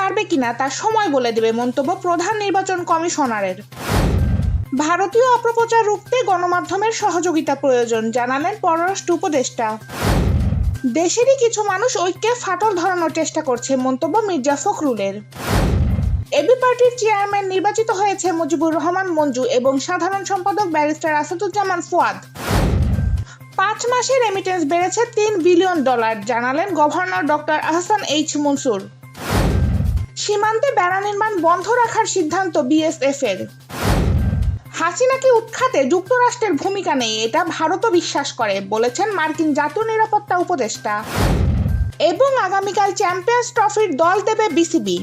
পারবে কিনা তা সময় বলে দেবে মন্তব্য প্রধান নির্বাচন কমিশনারের। ভারতীয় অপপ্রচার রুখতে গণমাধ্যমের সহযোগিতা প্রয়োজন, জানালেন পররাষ্ট্র উপদেষ্টা। দেশেরই কিছু মানুষ ঐক্যে ফাটল ধরানোর চেষ্টা করছে, মন্তব্য মির্জা ফখরুলের। এবি পার্টির চেয়ারম্যান নির্বাচিত হয়েছে মুজিবুর রহমান মঞ্জু এবং সাধারণ সম্পাদক ব্যারিস্টার আসাদুজ্জামান ফুয়াদ। পাঁচ মাসে রেমিটেন্স বেড়েছে তিন বিলিয়ন ডলার জানালেন governor doctor Ahsan H Mansur সীমান্তে বেড়া নির্মাণ বন্ধ রাখার সিদ্ধান্ত বিএসএফ এর হাসিনাকে উৎখাতে যুক্তরাষ্ট্রের ভূমিকা নেই, এটা ভারতও বিশ্বাস করে, বলেছেন মার্কিন জাতীয় নিরাপত্তা উপদেষ্টা। এবং আগামীকাল চ্যাম্পিয়ন্স ট্রফির দল দেবে বিসিবি